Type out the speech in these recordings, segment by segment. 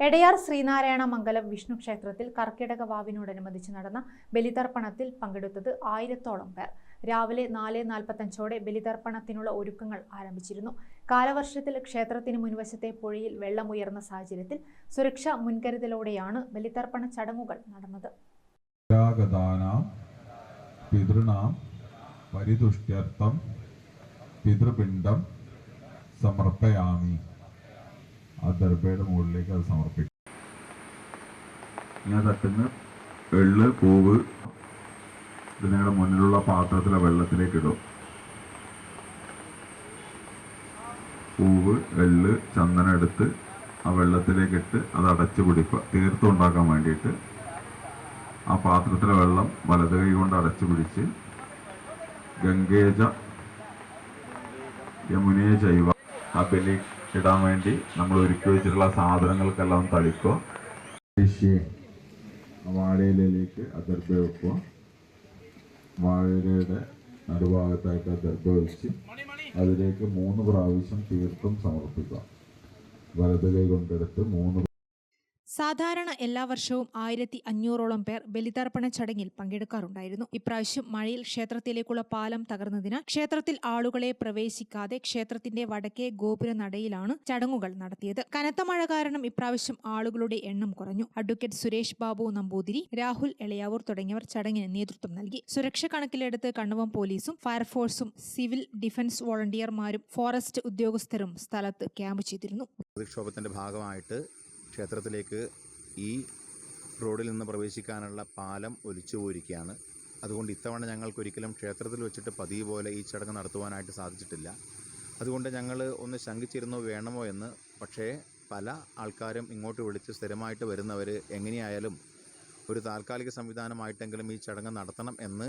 എടയാർ ശ്രീനാരായണ മംഗലം വിഷ്ണു ക്ഷേത്രത്തിൽ കർക്കിടക വാവിനോടനുബന്ധിച്ച് നടന്ന ബലിതർപ്പണത്തിൽ പങ്കെടുത്തത് ആയിരത്തോളം പേർ. രാവിലെ നാല് നാൽപ്പത്തഞ്ചോടെ ബലിതർപ്പണത്തിനുള്ള ഒരുക്കങ്ങൾ ആരംഭിച്ചിരുന്നു. കാലവർഷത്തിൽ ക്ഷേത്രത്തിന് മുൻവശത്തെ പുഴയിൽ വെള്ളമുയർന്ന സാഹചര്യത്തിൽ സുരക്ഷാ മുൻകരുതലോടെയാണ് ബലിതർപ്പണ ചടങ്ങുകൾ നടന്നത്. പരിതുഷ്ട്യർത്ഥം പിതൃപിണ്ഡം സമർപ്പയാമി. ആ ദർഭയുടെ മുകളിലേക്ക് അത് സമർപ്പിക്കും. ഇങ്ങനെ തട്ടുന്ന എള്ള് പൂവ് ഇത് നിങ്ങളുടെ മുന്നിലുള്ള പാത്രത്തിലെ വെള്ളത്തിലേക്ക് ഇടും പൂവ് എള്ള് ചന്ദനം എടുത്ത് ആ വെള്ളത്തിലേക്ക് ഇട്ട് അത് അടച്ചു പിടിക്കുക തീർത്ഥം ഉണ്ടാക്കാൻ വേണ്ടിയിട്ട് ആ പാത്രത്തിലെ വെള്ളം വലത് കൈ കൊണ്ട് അടച്ചു പിടിച്ച് ഗംഗേജ യമുനേ ചൈവ ആ ബലി ഇടാൻ വേണ്ടി നമ്മൾ ഒരുക്കി വെച്ചിട്ടുള്ള സാധനങ്ങൾക്കെല്ലാം ആ വാഴയിലേക്ക് ദർഭ വെക്കുക. വാഴയുടെ നടുഭാഗത്തായിട്ട് ദർഭ വെച്ച് അതിലേക്ക് മൂന്ന് പ്രാവശ്യം തീർത്ഥം സമർപ്പിക്കുക. വലത് കൈ കൊണ്ടെടുത്ത് മൂന്ന് സാധാരണ എല്ലാ വർഷവും ആയിരത്തി അഞ്ഞൂറോളം പേർ ബലിതർപ്പണ ചടങ്ങിൽ പങ്കെടുക്കാറുണ്ടായിരുന്നു. ഇപ്രാവശ്യം മഴയിൽ ക്ഷേത്രത്തിലേക്കുള്ള പാലം തകർന്നതിനാൽ ക്ഷേത്രത്തിൽ ആളുകളെ പ്രവേശിക്കാതെ ക്ഷേത്രത്തിന്റെ വടക്കേ ഗോപുര നടയിലാണ് ചടങ്ങുകൾ നടത്തിയത്. കനത്ത മഴ കാരണം ഇപ്രാവശ്യം ആളുകളുടെ എണ്ണം കുറഞ്ഞു. അഡ്വക്കേറ്റ് സുരേഷ് ബാബു നമ്പൂതിരി രാഹുൽ എളയാവൂർ തുടങ്ങിയവർ ചടങ്ങിന് നേതൃത്വം നൽകി. സുരക്ഷ കണക്കിലെടുത്ത് കണ്ണുവം പോലീസും ഫയർഫോഴ്സും സിവിൽ ഡിഫൻസ് വോളണ്ടിയർമാരും ഫോറസ്റ്റ് ഉദ്യോഗസ്ഥരും സ്ഥലത്ത് ക്യാമ്പ് ചെയ്തിരുന്നു. ഭാഗമായിട്ട് ക്ഷേത്രത്തിലേക്ക് ഈ റോഡിൽ നിന്ന് പ്രവേശിക്കാനുള്ള പാലം ഒലിച്ചു പോയിരിക്കുകയാണ്. അതുകൊണ്ട് ഇത്തവണ ഞങ്ങൾക്കൊരിക്കലും ക്ഷേത്രത്തിൽ വെച്ചിട്ട് പതിവ് പോലെ ഈ ചടങ്ങ് നടത്തുവാനായിട്ട് സാധിച്ചിട്ടില്ല. അതുകൊണ്ട് ഞങ്ങൾ ഒന്ന് ശങ്കിച്ചിരുന്നു വേണമോ എന്ന് പക്ഷേ പല ആൾക്കാരും ഇങ്ങോട്ട് വിളിച്ച് സ്ഥിരമായിട്ട് വരുന്നവർ എങ്ങനെയായാലും ഒരു താൽക്കാലിക സംവിധാനമായിട്ടെങ്കിലും ഈ ചടങ്ങ് നടത്തണം എന്ന്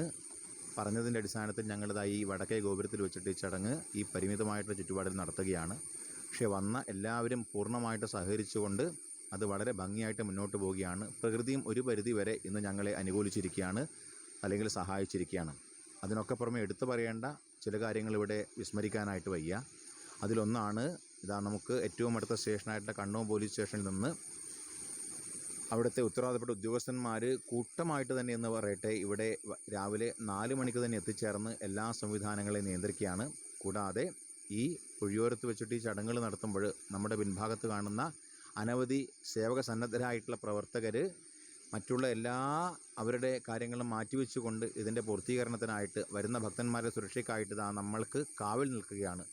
പറഞ്ഞതിന്റെ അടിസ്ഥാനത്തിൽ ഞങ്ങളിതാ ഈ വടക്കേ ഗോപുരത്തിൽ വെച്ചിട്ട് ഈ ചടങ്ങ് ഈ പരിമിതമായിട്ടുള്ള ചുറ്റുപാടിൽ നടത്തുകയാണ്. പക്ഷേ വന്ന എല്ലാവരും പൂർണമായിട്ട് സഹകരിച്ചുകൊണ്ട് അത് വളരെ ഭംഗിയായിട്ട് മുന്നോട്ട് പോവുകയാണ്. പ്രകൃതിയും ഒരു പരിധി വരെ ഇന്ന് ഞങ്ങളെ അനുകൂലിച്ചിരിക്കുകയാണ് അല്ലെങ്കിൽ സഹായിച്ചിരിക്കുകയാണ്. അതിനൊക്കെ പുറമെ എടുത്തു പറയേണ്ട ചില കാര്യങ്ങൾ ഇവിടെ വിസ്മരിക്കാനായിട്ട് വയ്യ. അതിലൊന്നാണ് ഇതാ നമുക്ക് ഏറ്റവും അടുത്ത സ്റ്റേഷനായിട്ട് കണ്ണൂർ പോലീസ് സ്റ്റേഷനിൽ നിന്ന് അവിടുത്തെ ഉത്തരവാദപ്പെട്ട ഉദ്യോഗസ്ഥന്മാർ കൂട്ടമായിട്ട് തന്നെ എന്ന് പറയട്ടെ ഇവിടെ രാവിലെ നാല് മണിക്ക് തന്നെ എത്തിച്ചേർന്ന് എല്ലാ സംവിധാനങ്ങളെയും നിയന്ത്രിക്കുകയാണ്. കൂടാതെ ഈ പുഴിയോരത്ത് വെച്ചിട്ട് ഈ ചടങ്ങുകൾ നടത്തുമ്പോൾ നമ്മുടെ പിൻഭാഗത്ത് കാണുന്ന അനവധി സേവക സന്നദ്ധരായിട്ടുള്ള പ്രവർത്തകർ മറ്റുള്ള എല്ലാ അവരുടെ കാര്യങ്ങളും മാറ്റിവെച്ചുകൊണ്ട് ഇതിന്റെ പൂർത്തീകരണത്തിനായിട്ട് വരുന്ന ഭക്തന്മാരുടെ സുരക്ഷയ്ക്കായിട്ട് നമ്മൾക്ക് കാവൽ നിൽക്കുകയാണ്.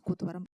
കൂത്തുപറമ്പ്.